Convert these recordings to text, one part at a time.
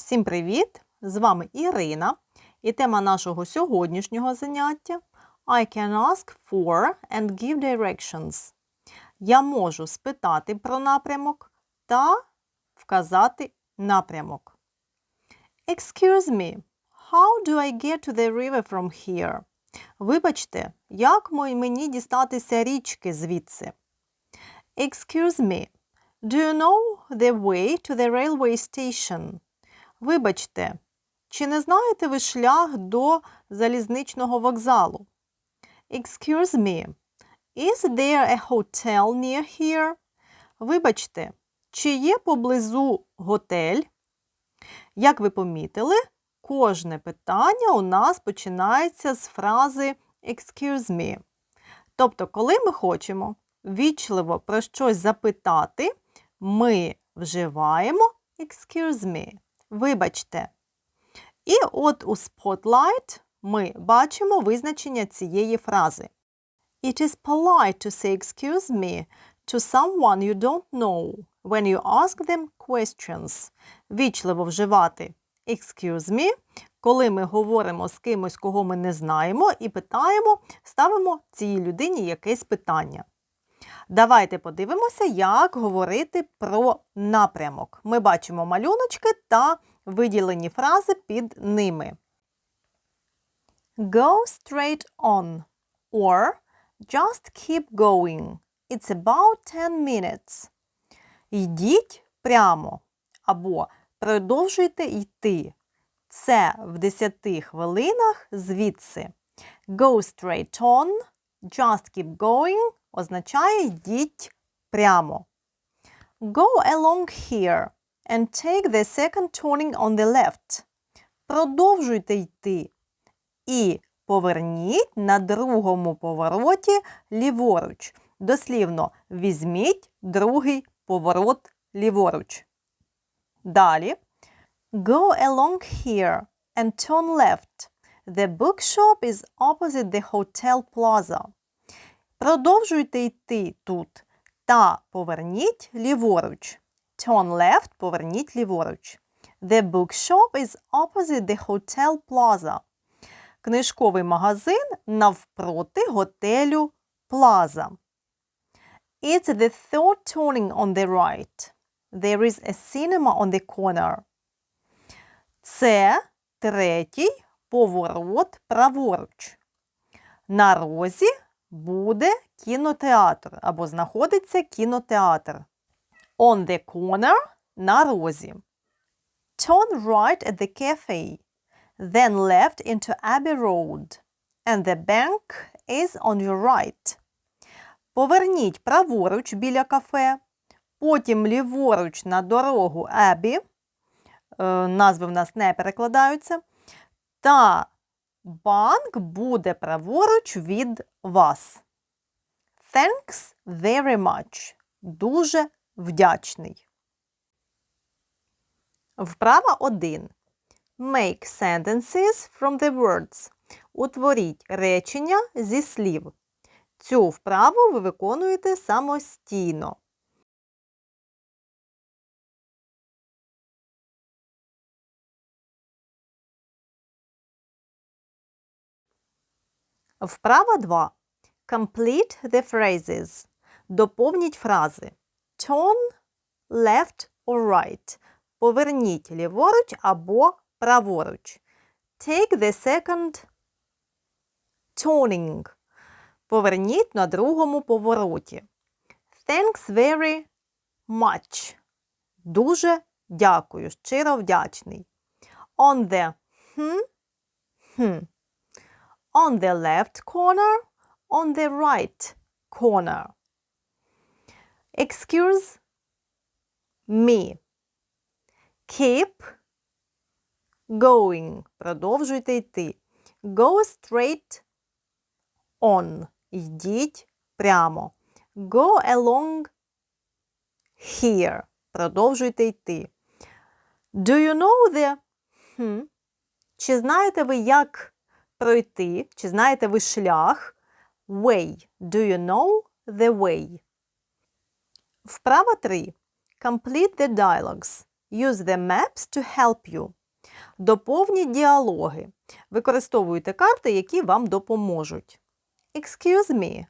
Всім привіт! З вами Ірина. І тема нашого сьогоднішнього заняття I can ask for and give directions. Я можу спитати про напрямок та вказати напрямок. Excuse me, how do I get to the river from here? Вибачте, як мені дістатися річки звідси? Excuse me, do you know the way to the railway station? Вибачте, чи не знаєте ви шлях до залізничного вокзалу? Excuse me, is there a hotel near here? Вибачте, чи є поблизу готель? Як ви помітили, кожне питання у нас починається з фрази excuse me. Тобто, коли ми хочемо вічливо про щось запитати, ми вживаємо excuse me. Вибачте. І от у Spotlight ми бачимо визначення цієї фрази. It is polite to say excuse me to someone you don't know when you ask them questions. Вічливо вживати excuse me, коли ми говоримо з кимось, кого ми не знаємо, і питаємо, ставимо цій людині якесь питання. Давайте подивимося, як говорити про напрямок. Ми бачимо малюночки та виділені фрази під ними. Go straight on or just keep going. It's about 10 minutes. Йдіть прямо або продовжуйте йти. Це в 10 хвилинах звідси. Go straight on, just keep going означає йдіть прямо. Go along here and take the second turning on the left. Продовжуйте йти. І поверніть на другому повороті ліворуч. Дослівно, візьміть другий поворот ліворуч. Далі. Go along here and turn left. The bookshop is opposite the hotel plaza. Продовжуйте йти тут та поверніть ліворуч. Turn left, поверніть ліворуч. The bookshop is opposite the hotel plaza. Книжковий магазин навпроти готелю Plaza. It's the third turning on the right. There is a cinema on the corner. Це третій поворот праворуч. На розі буде кінотеатр або знаходиться кінотеатр. On the corner на розі. Turn right at the cafe. Then left into Abbey Road. And the bank is on your right. Поверніть праворуч біля кафе, потім ліворуч на дорогу Abbey. Е, назви в нас не перекладаються. Та банк буде праворуч від вас. Thanks very much. Дуже вдячний. Вправа 1. Make sentences from the words. Утворіть речення зі слів. Цю вправу ви виконуєте самостійно. Вправа 2. Complete the phrases. Доповніть фрази. Turn left or right. Поверніть ліворуч або праворуч. Take the second turning. Поверніть на другому повороті. Thanks very much. Дуже дякую, щиро вдячний. On the hmm, hmm. On the left corner, on the right corner. Excuse me. Keep going. Продовжуйте йти. Go straight on. Йдіть прямо. Go along here. Продовжуйте йти. Do you know the... Hmm. Чи знаєте ви, як пройти? Чи знаєте ви шлях? Way. Do you know the way? Вправа 3. Complete the dialogues. Use the maps to help you. Доповніть діалоги. Використовуйте карти, які вам допоможуть. Excuse me,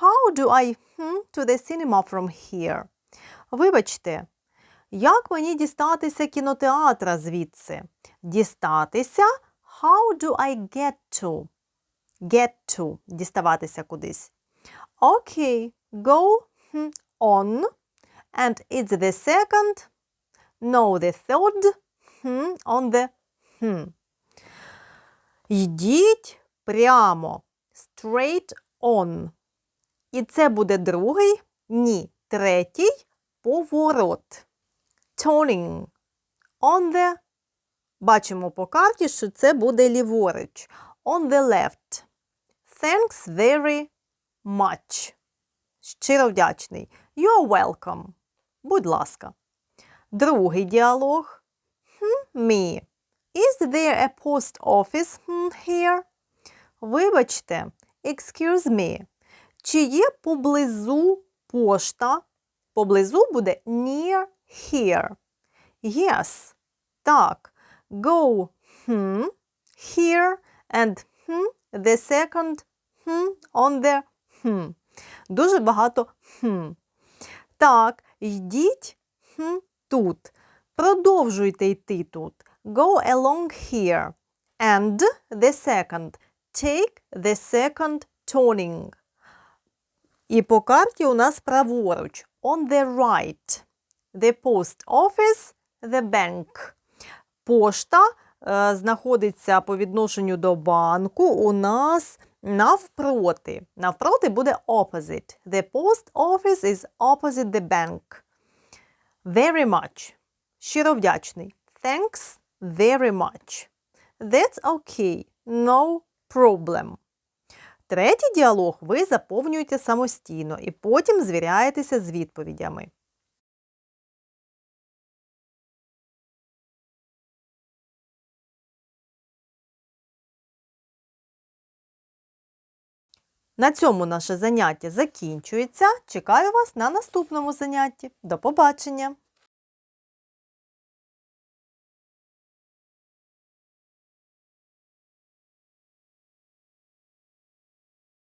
how do I hmm, to the cinema from here? Вибачте, як мені дістатися кінотеатра звідси? Дістатися How do I get to? Get to. Діставатися кудись. Окей. Go hmm, on. And it's the second. No, the third. Hmm, on the hmm. Йдіть прямо. Straight on. І це буде другий, ні, третій поворот. Turning. On the. Бачимо по карті, що це буде ліворуч. On the left. Thanks very much. Щиро вдячний. You're welcome. Будь ласка. Другий діалог. Hmm, me. Is there a post office hmm, here? Вибачте, excuse me. Чи є поблизу пошта? Поблизу буде near here. Yes. Так. Go hmm, here and hmm, the second hmm, on the hmm. Дуже багато hmm. Так, йдіть hmm, тут. Продовжуйте йти тут. Go along here. And the second. Take the second turning. І по карті у нас праворуч. On the right. The post office, the bank. Пошта е, знаходиться по відношенню до банку у нас навпроти. Навпроти буде opposite. The post office is opposite the bank. Very much. Щиро вдячний. Thanks very much. That's okay. No problem. Третій діалог ви заповнюєте самостійно і потім звіряєтеся з відповідями. На цьому наше заняття закінчується. Чекаю вас на наступному занятті. До побачення!